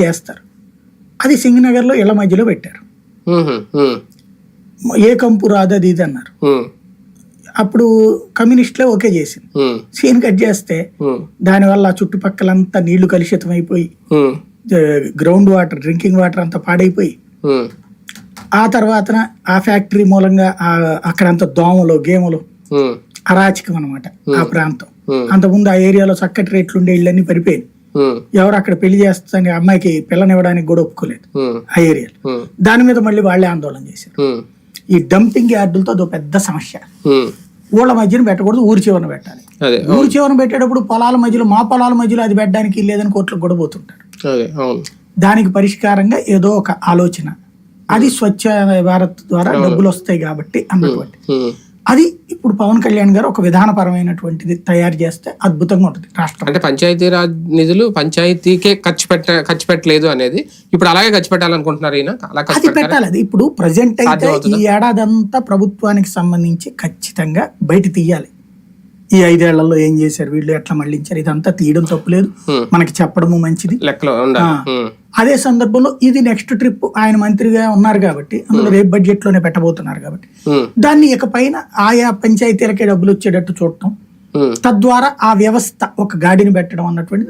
చేస్తారు. అది సింగనగర్లో ఇళ్ళ మధ్యలో పెట్టారు. ఏ కంపు రాదు అది ఇది అన్నారు. అప్పుడు కమ్యూనిస్టులే ఓకే చేసింది. సీన్ కట్ చేస్తే దానివల్ల చుట్టుపక్కలంతా నీళ్ళు కలుషితం అయిపోయి గ్రౌండ్ వాటర్ డ్రింకింగ్ వాటర్ అంతా పాడైపోయి ఆ తర్వాత ఆ ఫ్యాక్టరీ మూలంగా అక్కడంత దోమలు గేమలు అరాచకం అనమాట ఆ ప్రాంతం. అంతకుముందు ఆ ఏరియాలో చక్కటి రేట్లు ఉండే ఇళ్ళన్నీ పడిపోయింది ఎవరు అక్కడ పెళ్ళి చేస్తాని అమ్మాయికి పిల్లనివ్వడానికి కూడా ఒప్పుకోలేదు. ఉమ్, ఆ ఏరియాలో. ఉమ్, దాని మీద మళ్ళీ వాళ్ళే ఆందోళన చేశారు. ఈ డంపింగ్ యార్డులతో అదో పెద్ద సమస్య. ఊళ్ళ మధ్యన పెట్టకూడదు ఊరి చివరన పెట్టాలి. ఊరి చివరన పెట్టేటప్పుడు పొలాల మధ్యలో మా పొలాల మధ్యలో అది పెట్టడానికి లేదని కోర్టులకు కూడా పోతుంటారు. దానికి పరిష్కారంగా ఏదో ఒక ఆలోచన. అది స్వచ్ఛ భారత్ ద్వారా డబ్బులు వస్తాయి కాబట్టి అన్నటువంటి. అది ఇప్పుడు పవన్ కళ్యాణ్ గారు ఒక విధానపరమైనటువంటిది తయారు చేస్తే అద్భుతంగా ఉంటుంది రాష్ట్రం. అంటే పంచాయతీరాజ్ నిధులు పంచాయతీకే ఖర్చు పెట్ట ఖర్చు పెట్టలేదు అనేది ఇప్పుడు అలాగే ఖర్చు పెట్టాలనుకుంటున్నారు ఈయన. అది పెట్టాలి. ఇప్పుడు ప్రజెంట్ అయితే? ఈ ఏడాదంతా ప్రభుత్వానికి సంబంధించి ఖచ్చితంగా బయట తీయాలి. ఈ ఐదేళ్ళలో ఏం చేశారు? వీళ్ళు ఎట్లా మళ్ళించారు ఇదంతా తీయడం తప్పులేదు. మనకి చెప్పడము మంచిది. అదే సందర్భంలో ఇది నెక్స్ట్ ట్రిప్ ఆయన మంత్రిగా ఉన్నారు కాబట్టి అందులో రేపు బడ్జెట్లోనే పెట్టబోతున్నారు కాబట్టి. దాన్ని ఇకపైన ఆయా పంచాయతీలకే డబ్బులు వచ్చేటట్టు చూడటం. తద్వారా ఆ వ్యవస్థ ఒక గాడిని పెట్టడం అన్నటువంటిది